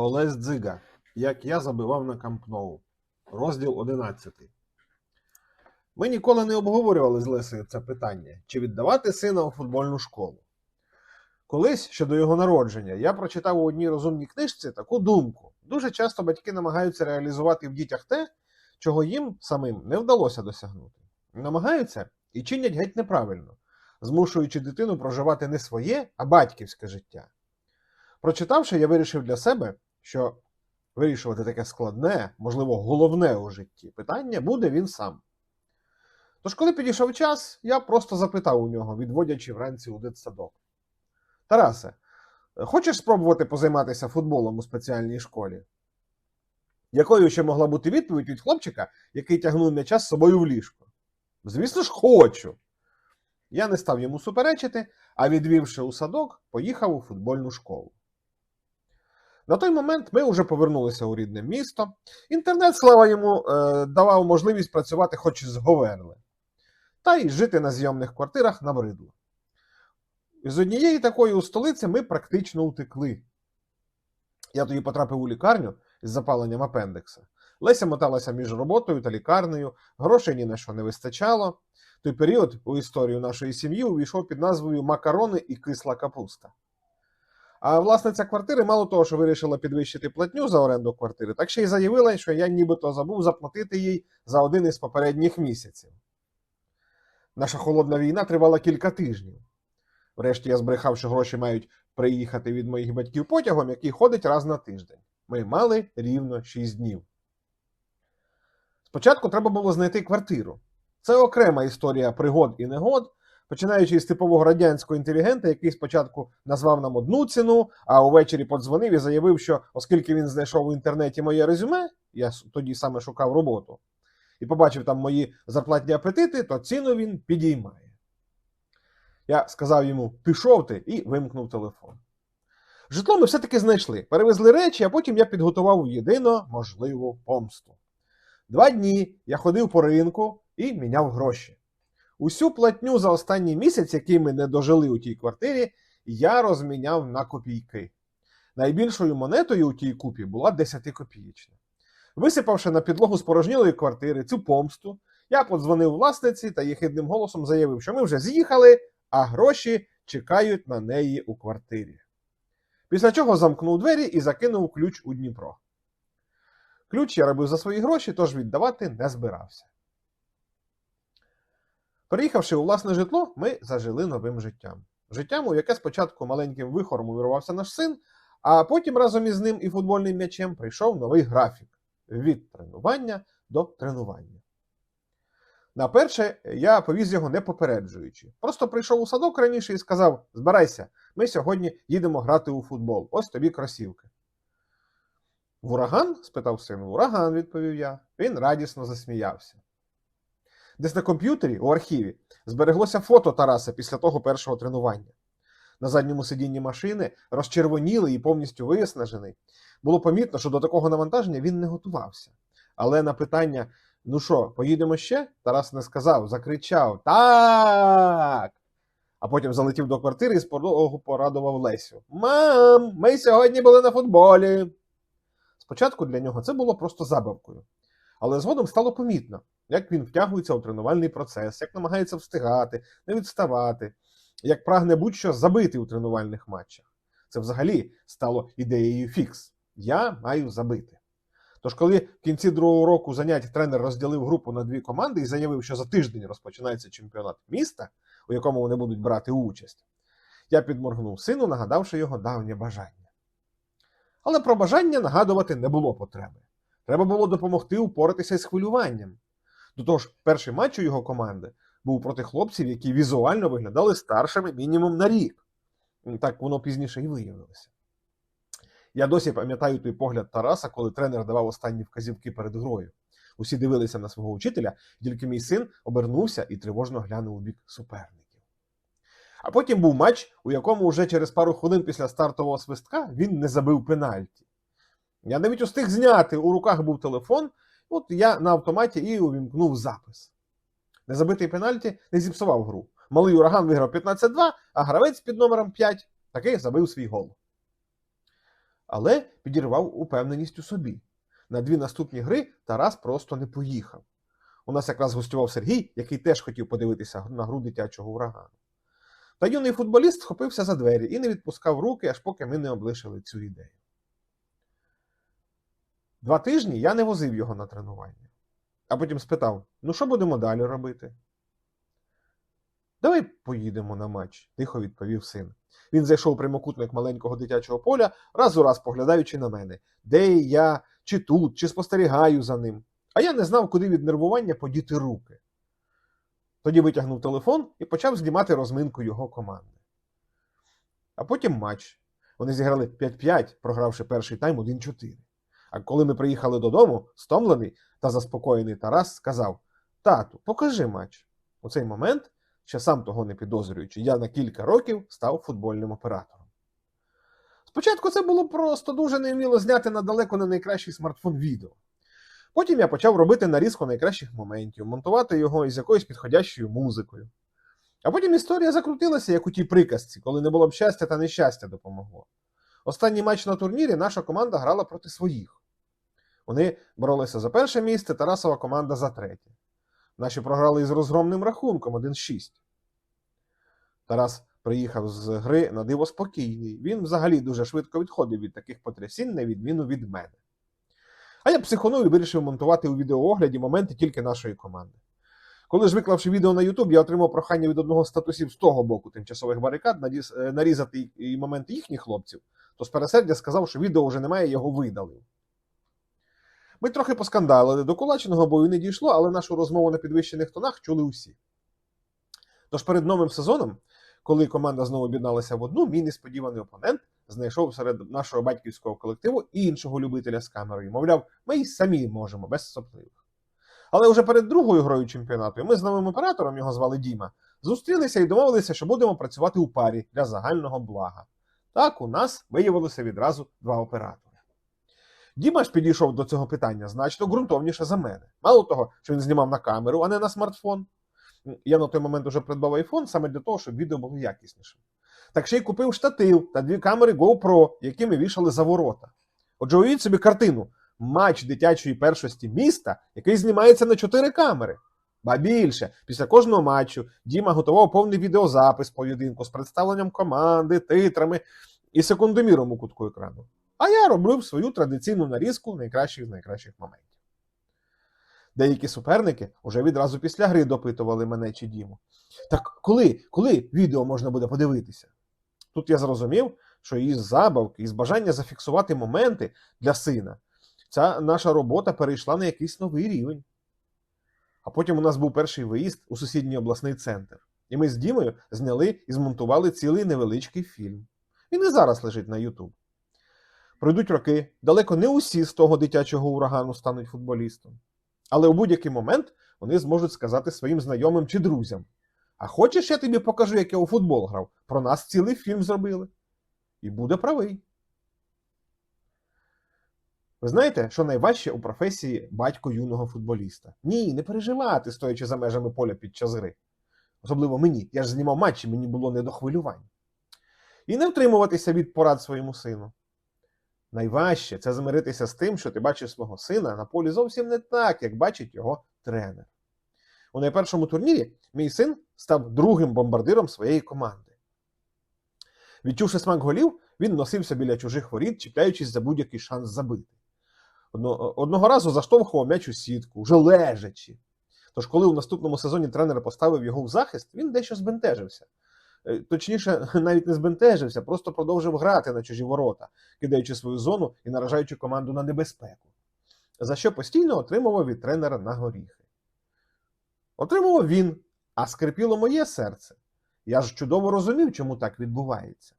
Олесь Дзига. Як я забивав на Кампноу. Розділ 11. Ми ніколи не обговорювали з Лесею це питання: чи віддавати сина у футбольну школу. Колись, щодо його народження, я прочитав у одній розумній книжці таку думку. Дуже часто батьки намагаються реалізувати в дітях те, чого їм самим не вдалося досягнути. Намагаються і чинять геть неправильно, змушуючи дитину проживати не своє, а батьківське життя. Прочитавши, я вирішив для себе, що вирішувати таке складне, можливо, головне у житті питання буде він сам. Тож, коли підійшов час, я просто запитав у нього, відводячи вранці у дитсадок. Тарасе, хочеш спробувати позайматися футболом у спеціальній школі? Якою ще могла бути відповідь від хлопчика, який тягнув м'яча з собою в ліжко? Звісно ж, хочу. Я не став йому суперечити, а відвівши у садок, поїхав у футбольну школу. На той момент ми вже повернулися у рідне місто. Інтернет, слава йому, е, давав можливість працювати хоч із Говерли, та й жити на зйомних квартирах набридло. З однієї такої у столиці ми практично утекли. Я тоді потрапив у лікарню із запаленням апендикса. Леся моталася між роботою та лікарнею, грошей ні на що не вистачало. Той період у історію нашої сім'ї увійшов під назвою Макарони і кисла капуста. А власниця квартири, мало того, що вирішила підвищити платню за оренду квартири, так ще й заявила, що я нібито забув заплатити їй за один із попередніх місяців. Наша холодна війна тривала кілька тижнів. Врешті я збрехав, що гроші мають приїхати від моїх батьків потягом, який ходить раз на тиждень. Ми мали рівно 6 днів. Спочатку треба було знайти квартиру. Це окрема історія пригод і негод, починаючи з типового радянського інтелігента, який спочатку назвав нам одну ціну, а увечері подзвонив і заявив, що оскільки він знайшов у інтернеті моє резюме, я тоді саме шукав роботу, і побачив там мої зарплатні апетити, то ціну він підіймає. Я сказав йому пішов ти і вимкнув телефон. Житло ми все-таки знайшли, перевезли речі, а потім я підготував єдино можливу помсту. Два дні я ходив по ринку і міняв гроші. Усю платню за останній місяць, який ми не дожили у тій квартирі, я розміняв на копійки. Найбільшою монетою у тій купі була 10 копієчна. Висипавши на підлогу спорожнілої квартири цю помсту, я подзвонив власниці та єхидним голосом заявив, що ми вже з'їхали, а гроші чекають на неї у квартирі. Після чого замкнув двері і закинув ключ у Дніпро. Ключ я робив за свої гроші, тож віддавати не збирався. Переїхавши у власне житло, ми зажили новим життям. Життям, у яке спочатку маленьким вихором увірвався наш син, а потім разом із ним і футбольним м'ячем прийшов новий графік від тренування до тренування. На перше, я повіз його не попереджуючи. Просто прийшов у садок раніше і сказав: Збирайся, ми сьогодні їдемо грати у футбол. Ось тобі кросівки. В ураган? спитав син. Ураган, відповів я. Він радісно засміявся. Десь на комп'ютері у архіві збереглося фото Тараса після того першого тренування. На задньому сидінні машини, розчервонілий і повністю виснажений, було помітно, що до такого навантаження він не готувався. Але на питання: ну що, поїдемо ще? Тарас не сказав, закричав Так. А потім залетів до квартири і з порогу порадував Лесю. Мам, ми сьогодні були на футболі. Спочатку для нього це було просто забавкою. Але згодом стало помітно, як він втягується у тренувальний процес, як намагається встигати, не відставати, як прагне будь-що забити у тренувальних матчах. Це взагалі стало ідеєю фікс. Я маю забити. Тож, коли в кінці другого року занять тренер розділив групу на дві команди і заявив, що за тиждень розпочинається чемпіонат міста, у якому вони будуть брати участь, я підморгнув сину, нагадавши його давнє бажання. Але про бажання нагадувати не було потреби. Треба було допомогти упоратися з хвилюванням. До того ж, перший матч у його команди був проти хлопців, які візуально виглядали старшими мінімум на рік. Так воно пізніше і виявилося. Я досі пам'ятаю той погляд Тараса, коли тренер давав останні вказівки перед грою. Усі дивилися на свого учителя, тільки мій син обернувся і тривожно глянув у бік суперників. А потім був матч, у якому вже через пару хвилин після стартового свистка він не забив пенальті. Я навіть устиг зняти, у руках був телефон, от я на автоматі і увімкнув запис. Незабитий пенальті не зіпсував гру. Малий ураган виграв 15-2, а гравець під номером 5 таки забив свій гол. але підірвав упевненість у собі. На дві наступні гри Тарас просто не поїхав. У нас якраз гостював Сергій, який теж хотів подивитися на гру дитячого урагану. Та юний футболіст схопився за двері і не відпускав руки, аж поки ми не облишили цю ідею. Два тижні я не возив його на тренування, а потім спитав: ну що будемо далі робити? Давай поїдемо на матч, тихо відповів син. Він зайшов прямокутник маленького дитячого поля, раз у раз поглядаючи на мене, де я, чи тут, чи спостерігаю за ним. А я не знав, куди від нервування подіти руки. Тоді витягнув телефон і почав знімати розминку його команди. А потім матч. Вони зіграли 5-5, програвши перший тайм 1-4. А коли ми приїхали додому, стомлений та заспокоєний Тарас сказав: Тату, покажи матч. У цей момент, ще сам того не підозрюючи, я на кілька років став футбольним оператором. Спочатку це було просто дуже невміло зняти на далеко не найкращий смартфон відео. Потім я почав робити нарізку найкращих моментів, монтувати його із якоюсь підходящою музикою. А потім історія закрутилася, як у тій приказці, коли не було б щастя та нещастя допомогло. Останній матч на турнірі наша команда грала проти своїх. Вони боролися за перше місце, Тарасова команда за третє. Наші програли із розгромним рахунком 1-6. Тарас приїхав з гри на диво спокійний. Він взагалі дуже швидко відходив від таких потрясінь, на відміну від мене. А я психонув і вирішив монтувати у відеоогляді моменти тільки нашої команди. Коли ж виклавши відео на YouTube, я отримав прохання від одного з статусів з того боку тимчасових барикад нарізати і моменти їхніх хлопців, то з пересердя сказав, що відео вже немає, його видалив. Ми трохи поскандалили, до кулачного бою не дійшло, але нашу розмову на підвищених тонах чули усі. Тож перед новим сезоном, коли команда знову об'єдналася в одну, мій несподіваний опонент знайшов серед нашого батьківського колективу іншого любителя з камерою. Мовляв, ми й самі можемо, без сопливих. Але вже перед другою грою чемпіонату ми з новим оператором, його звали Діма, зустрілися і домовилися, що будемо працювати у парі для загального блага. Так, у нас виявилося відразу два оператори. Діма ж підійшов до цього питання значно ґрунтовніше за мене. Мало того, що він знімав на камеру, а не на смартфон. Я на той момент уже придбав iPhone саме для того, щоб відео було якіснішим. Так ще й купив штатив та дві камери GoPro, які ми вішали за ворота. Отже, уявіть собі картину: матч дитячої першості міста, який знімається на чотири камери. Ба більше, після кожного матчу Діма готував повний відеозапис поєдинку з представленням команди, титрами і секундоміром у кутку екрану. А я робив свою традиційну нарізку найкращих з найкращих моментів. Деякі суперники уже відразу після гри допитували мене чи Діму. Так коли, коли відео можна буде подивитися? Тут я зрозумів, що із забавки, із бажання зафіксувати моменти для сина, ця наша робота перейшла на якийсь новий рівень. А потім у нас був перший виїзд у сусідній обласний центр. І ми з Дімою зняли і змонтували цілий невеличкий фільм. Він і зараз лежить на Ютуб. Пройдуть роки, далеко не усі з того дитячого урагану стануть футболістом. Але у будь-який момент вони зможуть сказати своїм знайомим чи друзям: А хочеш, я тобі покажу, як я у футбол грав? Про нас цілий фільм зробили. І буде правий. Ви знаєте, що найважче у професії батько юного футболіста? Ні, не переживати, стоячи за межами поля під час гри. Особливо мені. Я ж знімав матчі, мені було не до хвилювань. І не втримуватися від порад своєму сину. Найважче це змиритися з тим, що ти бачиш свого сина на полі зовсім не так, як бачить його тренер. У найпершому турнірі мій син став другим бомбардиром своєї команди. Відчувши смак голів, він носився біля чужих воріт, чіпляючись за будь-який шанс забити. Одного разу заштовхував м'яч у сітку, вже лежачи. Тож, коли у наступному сезоні тренер поставив його в захист, він дещо збентежився. Е, Точніше, навіть не збентежився, просто продовжив грати на чужі ворота, кидаючи свою зону і наражаючи команду на небезпеку. За що постійно отримував від тренера на горіхи. Отримував він, а скрипіло моє серце. Я ж чудово розумів, чому так відбувається.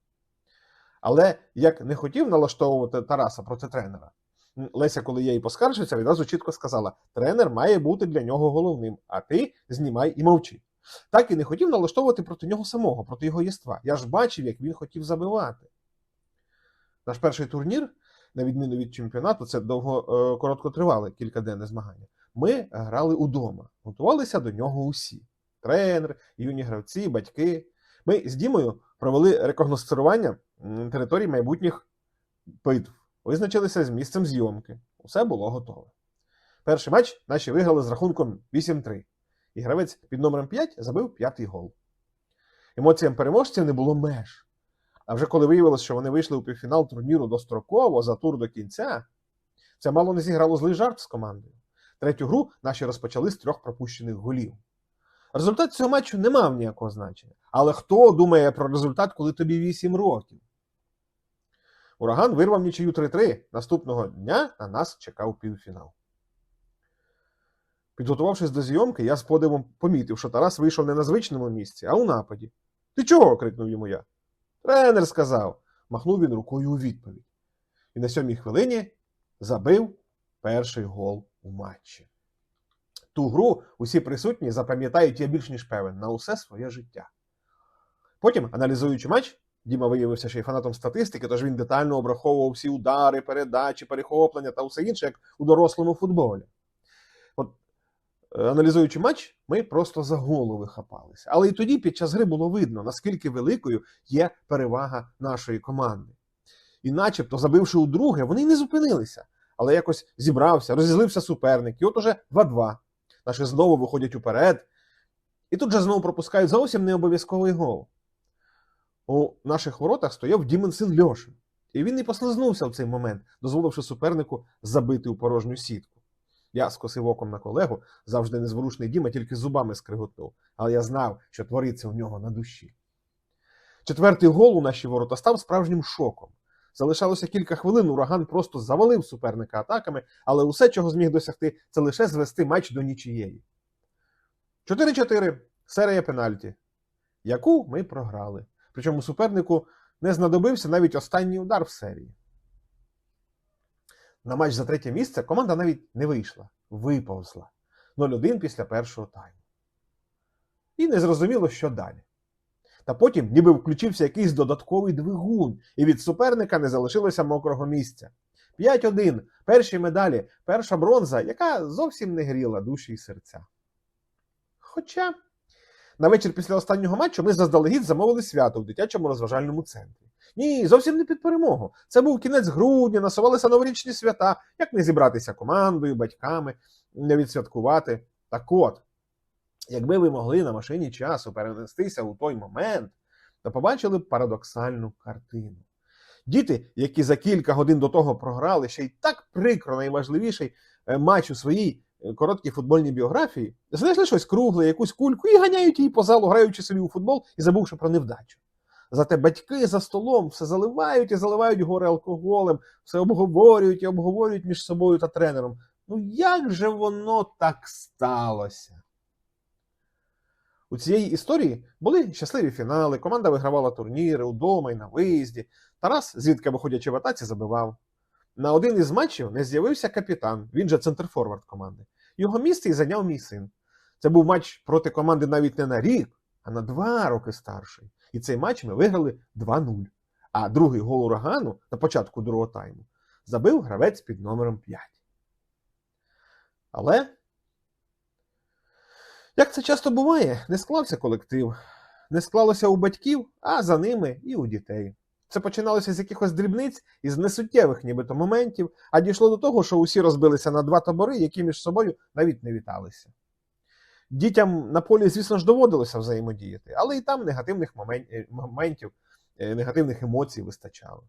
Але як не хотів налаштовувати Тараса проти тренера, Леся, коли я їй поскаржився, відразу чітко сказала: тренер має бути для нього головним, а ти знімай і мовчи. Так і не хотів налаштовувати проти нього самого, проти його єства. Я ж бачив, як він хотів забивати. Наш перший турнір, на відміну від чемпіонату, це довго е, коротко тривали кількаденне змагання. Ми грали удома, готувалися до нього усі: тренер, юні гравці, батьки. Ми з Дімою провели рекогностирування територій майбутніх битв. визначилися з місцем зйомки. Усе було готове. Перший матч наші виграли з рахунком 8-3. І гравець під номером 5 забив п'ятий гол. Емоціям переможців не було меж. А вже коли виявилось, що вони вийшли у півфінал турніру достроково за тур до кінця, це мало не зіграло злий жарт з командою. Третю гру наші розпочали з трьох пропущених голів. Результат цього матчу не мав ніякого значення. Але хто думає про результат, коли тобі 8 років? Ураган вирвав нічию 3-3. Наступного дня на нас чекав півфінал. Підготувавшись до зйомки, я з подивом помітив, що Тарас вийшов не на звичному місці, а у нападі. Ти чого? крикнув йому я. Тренер сказав. махнув він рукою у відповідь. І на сьомій хвилині забив перший гол у матчі. Ту гру усі присутні запам'ятають я більш ніж певен на усе своє життя. Потім, аналізуючи матч, Діма виявився ще й фанатом статистики, тож він детально обраховував всі удари, передачі, перехоплення та усе інше, як у дорослому футболі. Е, аналізуючи матч, ми просто за голови хапалися. Але і тоді під час гри було видно, наскільки великою є перевага нашої команди. І начебто, забивши у друге, вони не зупинилися, але якось зібрався, розізлився суперник, і от уже 2-2. Наші знову виходять уперед. І тут же знову пропускають зовсім не обов'язковий гол. У наших воротах стояв Дімен син Льошин. І він не послизнувся в цей момент, дозволивши супернику забити у порожню сітку. Я скосив оком на колегу, завжди незворушний Діма, тільки зубами скриготнув, але я знав, що твориться у нього на душі. Четвертий гол у наші ворота став справжнім шоком. Залишалося кілька хвилин, ураган просто завалив суперника атаками, але усе, чого зміг досягти, це лише звести матч до нічієї. 4-4. Серія пенальті, яку ми програли. Причому супернику не знадобився навіть останній удар в серії. На матч за третє місце команда навіть не вийшла, виповзла 0-1 після першого тайму. І не зрозуміло, що далі. Та потім ніби включився якийсь додатковий двигун, і від суперника не залишилося мокрого місця. 5-1, перші медалі, перша бронза, яка зовсім не гріла душі й серця. Хоча на вечір після останнього матчу ми заздалегідь замовили свято в дитячому розважальному центрі. Ні, зовсім не під перемогу. Це був кінець грудня, насувалися новорічні свята, як не зібратися командою, батьками, не відсвяткувати. Так от, якби ви могли на машині часу перенестися у той момент, то побачили б парадоксальну картину. Діти, які за кілька годин до того програли ще й так прикро найважливіший е, матч у своїй е, короткій футбольній біографії, знайшли щось кругле, якусь кульку і ганяють її по залу, граючи собі у футбол і забувши про невдачу. Зате батьки за столом все заливають і заливають горе алкоголем, все обговорюють і обговорюють між собою та тренером. Ну як же воно так сталося? У цієї історії були щасливі фінали, команда вигравала турніри удома і на виїзді. Тарас, звідки виходячи в атаці, забивав. На один із матчів не з'явився капітан, він же центрфорвард команди. Його місце і зайняв мій син. Це був матч проти команди навіть не на рік, а на два роки старший. І цей матч ми виграли 2-0. А другий гол урагану на початку другого тайму забив гравець під номером 5. Але, як це часто буває, не склався колектив, не склалося у батьків, а за ними і у дітей. Це починалося з якихось дрібниць і з несуттєвих нібито моментів, а дійшло до того, що усі розбилися на два табори, які між собою навіть не віталися. Дітям на полі, звісно ж, доводилося взаємодіяти, але і там негативних моментів, е, негативних емоцій вистачало.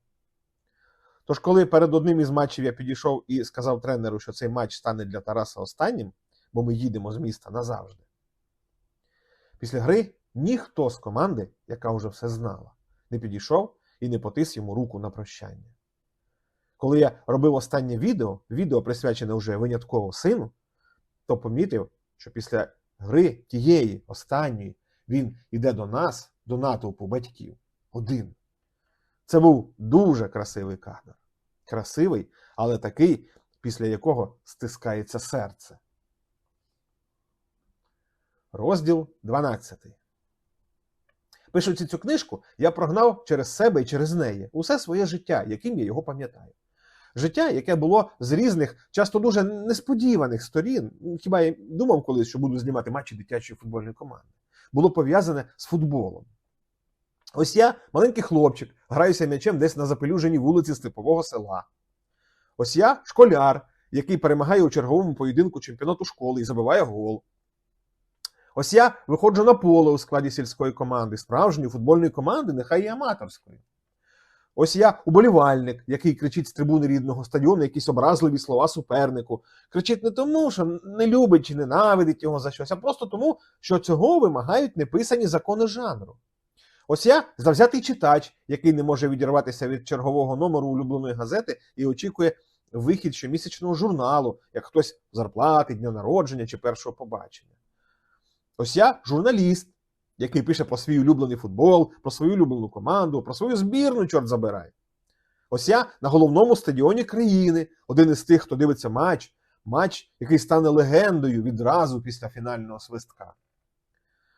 Тож, коли перед одним із матчів я підійшов і сказав тренеру, що цей матч стане для Тараса останнім, бо ми їдемо з міста назавжди. Після гри ніхто з команди, яка вже все знала, не підійшов і не потис йому руку на прощання. Коли я робив останнє відео, відео присвячене вже винятково сину, то помітив, що після гри тієї останньої він іде до нас, до натовпу батьків, один. Це був дуже красивий кадр. Красивий, але такий, після якого стискається серце. Розділ 12. Пишучи цю книжку, я прогнав через себе і через неї усе своє життя, яким я його пам'ятаю. Життя, яке було з різних, часто дуже несподіваних сторін. Хіба я думав колись, що буду знімати матчі дитячої футбольної команди, було пов'язане з футболом. Ось я, маленький хлопчик, граюся м'ячем десь на запелюженій вулиці степового села. Ось я школяр, який перемагає у черговому поєдинку чемпіонату школи і забиває гол. Ось я виходжу на поле у складі сільської команди, справжньої футбольної команди, нехай і аматорської. Ось я уболівальник, який кричить з трибуни рідного стадіону якісь образливі слова супернику. Кричить не тому, що не любить чи ненавидить його за щось, а просто тому, що цього вимагають неписані закони жанру. Ось я завзятий читач, який не може відірватися від чергового номеру улюбленої газети і очікує вихід щомісячного журналу, як хтось зарплати, дня народження чи першого побачення. Ось я журналіст, який пише про свій улюблений футбол, про свою улюблену команду, про свою збірну, чорт забирай. Ось я на головному стадіоні країни, один із тих, хто дивиться матч, матч, який стане легендою відразу після фінального свистка.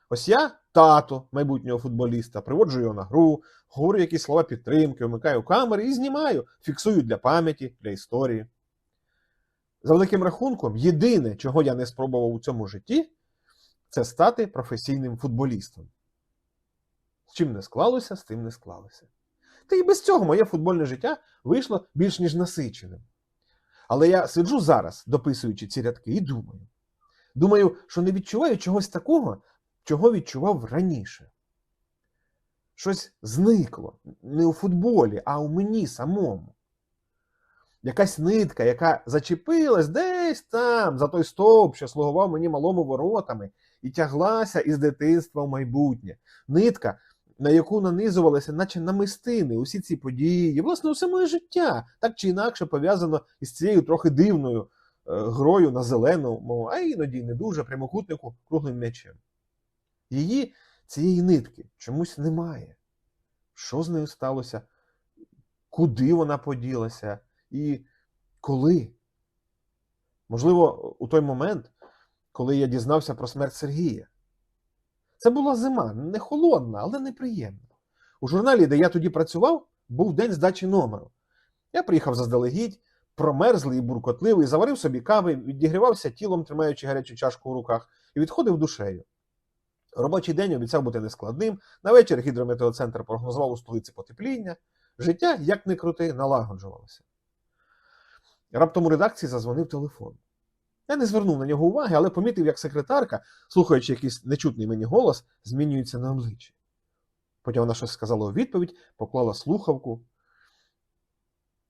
Ось я тато майбутнього футболіста, приводжу його на гру, говорю якісь слова підтримки, вмикаю камери і знімаю, фіксую для пам'яті, для історії. За великим рахунком, єдине, чого я не спробував у цьому житті, це стати професійним футболістом. З чим не склалося, з тим не склалося. Та і без цього моє футбольне життя вийшло більш ніж насиченим. Але я сиджу зараз, дописуючи ці рядки, і думаю. Думаю, що не відчуваю чогось такого, чого відчував раніше. Щось зникло не у футболі, а у мені самому. Якась нитка, яка зачепилась десь там, за той стовп, що слугував мені малому воротами, і тяглася із дитинства в майбутнє. Нитка, на яку нанизувалися, наче намистини, усі ці події, власне, усе моє життя, так чи інакше пов'язано із цією трохи дивною е, грою на зеленому, а іноді не дуже прямокутнику круглим м'ячем. Її, цієї нитки, чомусь немає. Що з нею сталося? Куди вона поділася? І коли? Можливо, у той момент, коли я дізнався про смерть Сергія. Це була зима, не холодна, але неприємна. У журналі, де я тоді працював, був день здачі номеру. Я приїхав заздалегідь, промерзлий і буркотливий, заварив собі кави, відігрівався тілом, тримаючи гарячу чашку в руках, і відходив душею. Робочий день обіцяв бути нескладним. На вечір гідрометеоцентр прогнозував у столиці потепління. Життя, як не крути, налагоджувалося. Раптом у редакції зазвонив телефон. Я не звернув на нього уваги, але помітив, як секретарка, слухаючи якийсь нечутний мені голос, змінюється на обличчі. Потім вона щось сказала у відповідь, поклала слухавку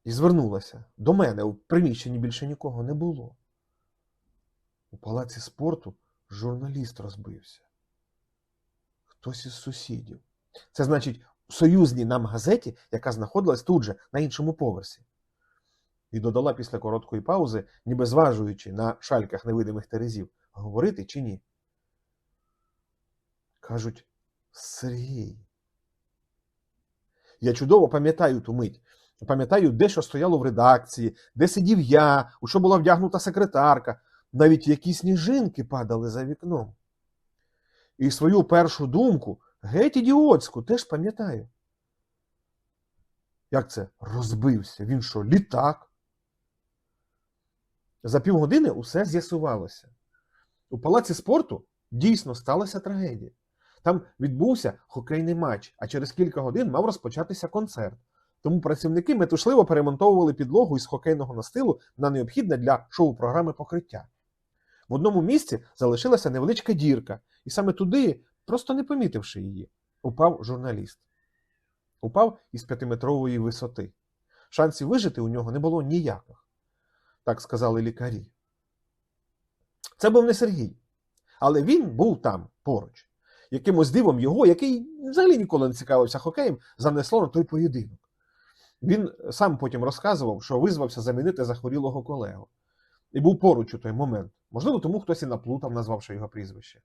і звернулася. До мене у приміщенні більше нікого не було. У палаці спорту журналіст розбився. Хтось із сусідів. Це значить, у союзній нам газеті, яка знаходилась тут же, на іншому поверсі. І додала після короткої паузи, ніби зважуючи на шальках невидимих терезів, говорити чи ні. Кажуть, Сергій. Я чудово пам'ятаю ту мить. Пам'ятаю, де що стояло в редакції, де сидів я, у що була вдягнута секретарка, навіть які сніжинки падали за вікном. І свою першу думку, геть ідіотську, теж пам'ятаю. Як це розбився? Він що, літак? За півгодини усе з'ясувалося. У палаці спорту дійсно сталася трагедія. Там відбувся хокейний матч, а через кілька годин мав розпочатися концерт. Тому працівники метушливо перемонтовували підлогу із хокейного настилу на необхідне для шоу-програми покриття. В одному місці залишилася невеличка дірка, і саме туди, просто не помітивши її, упав журналіст. Упав із п'ятиметрової висоти. Шансів вижити у нього не було ніяких, так сказали лікарі. Це був не Сергій, але він був там поруч. Якимось дивом його, який взагалі ніколи не цікавився хокеєм, занесло на той поєдинок. Він сам потім розказував, що визвався замінити захворілого колегу. І був поруч у той момент. Можливо, тому хтось і наплутав, назвавши його прізвище.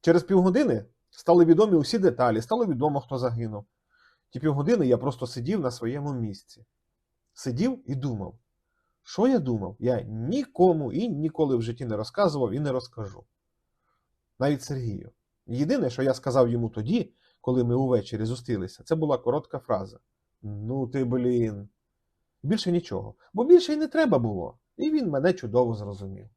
Через півгодини стали відомі усі деталі, стало відомо, хто загинув. Ті півгодини я просто сидів на своєму місці. Сидів і думав. Що я думав? Я нікому і ніколи в житті не розказував і не розкажу. Навіть Сергію. Єдине, що я сказав йому тоді, коли ми увечері зустрілися, це була коротка фраза: Ну ти, блін. Більше нічого. Бо більше й не треба було. І він мене чудово зрозумів.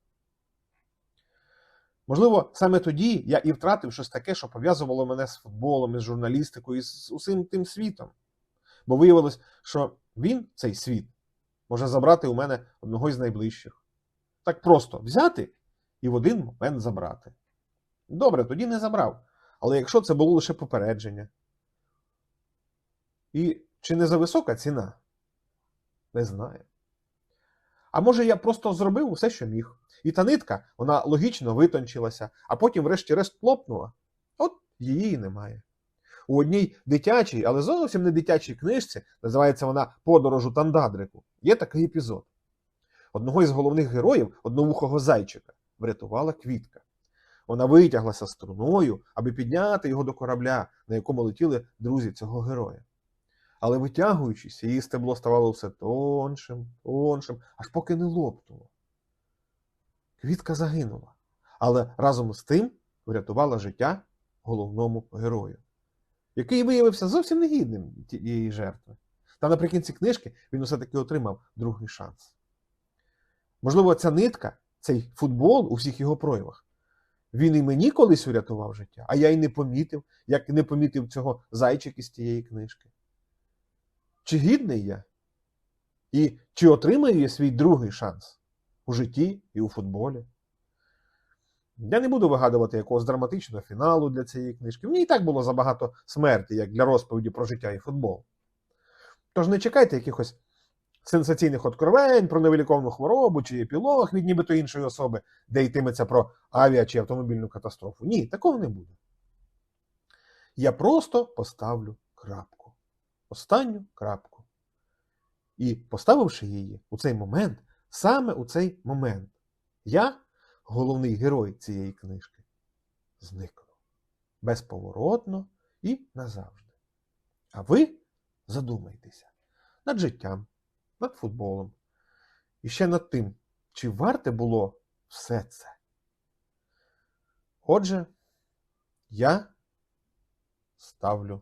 Можливо, саме тоді я і втратив щось таке, що пов'язувало мене з футболом, із журналістикою, і з усім тим світом. Бо виявилось, що Він, цей світ, може забрати у мене одного із найближчих. Так просто взяти і в один момент забрати. Добре, тоді не забрав. Але якщо це було лише попередження. І чи не за висока ціна? Не знаю. А може я просто зробив усе, що міг. І та нитка, вона логічно витончилася, а потім, врешті-решт, лопнула. От її і немає. У одній дитячій, але зовсім не дитячій книжці, називається вона Подорож у Тандадрику, є такий епізод. Одного із головних героїв, одновухого зайчика, врятувала квітка. Вона витяглася струною, аби підняти його до корабля, на якому летіли друзі цього героя. Але витягуючись, її стебло ставало все тоншим, тоншим, аж поки не лопнуло. Квітка загинула, але разом з тим врятувала життя головному герою, який виявився зовсім негідним тієї жертви. Та наприкінці книжки він усе таки отримав другий шанс. Можливо, ця нитка, цей футбол у всіх його проявах, він і мені колись урятував життя, а я й не помітив, як не помітив цього зайчик із тієї книжки. Чи гідний я? І чи отримаю я свій другий шанс у житті і у футболі? Я не буду вигадувати якогось драматичного фіналу для цієї книжки. Мені і так було забагато смерті, як для розповіді про життя і футбол. Тож не чекайте якихось сенсаційних откровень про невиліковну хворобу чи епілог від нібито іншої особи, де йтиметься про авіа чи автомобільну катастрофу. Ні, такого не буде. Я просто поставлю крапку. Останню крапку. І поставивши її у цей момент, саме у цей момент, я, головний герой цієї книжки, зникну безповоротно і назавжди. А ви задумайтеся над життям, над футболом і ще над тим, чи варте було все це. Отже, я ставлю.